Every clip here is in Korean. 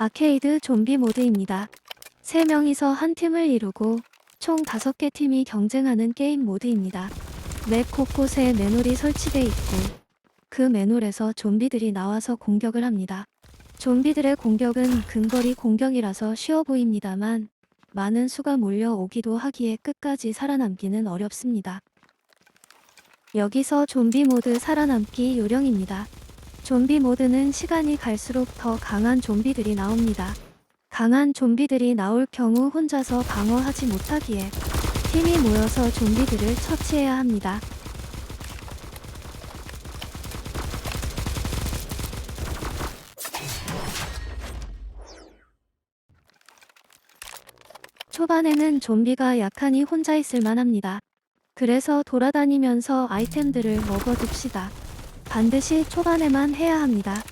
아케이드 좀비 모드입니다. 3명이서 한 팀을 이루고 총 5개 팀이 경쟁하는 게임 모드입니다. 맵 곳곳에 맨홀이 설치돼 있고 그 맨홀에서 좀비들이 나와서 공격을 합니다. 좀비들의 공격은 근거리 공격이라서 쉬워 보입니다만 많은 수가 몰려오기도 하기에 끝까지 살아남기는 어렵습니다. 여기서 좀비 모드 살아남기 요령입니다. 좀비 모드는 시간이 갈수록 더 강한 좀비들이 나옵니다. 강한 좀비들이 나올 경우 혼자서 방어하지 못하기에 팀이 모여서 좀비들을 처치해야 합니다. 초반에는 좀비가 약하니 혼자 있을 만합니다. 그래서 돌아다니면서 아이템들을 먹어둡시다. 반드시 초반에만 해야 합니다.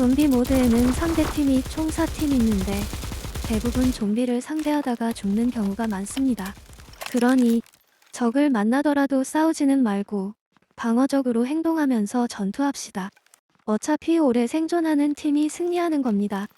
좀비 모드에는 상대팀이 총 4팀 있는데 대부분 좀비를 상대하다가 죽는 경우가 많습니다. 그러니 적을 만나더라도 싸우지는 말고 방어적으로 행동하면서 전투합시다. 어차피 오래 생존하는 팀이 승리하는 겁니다.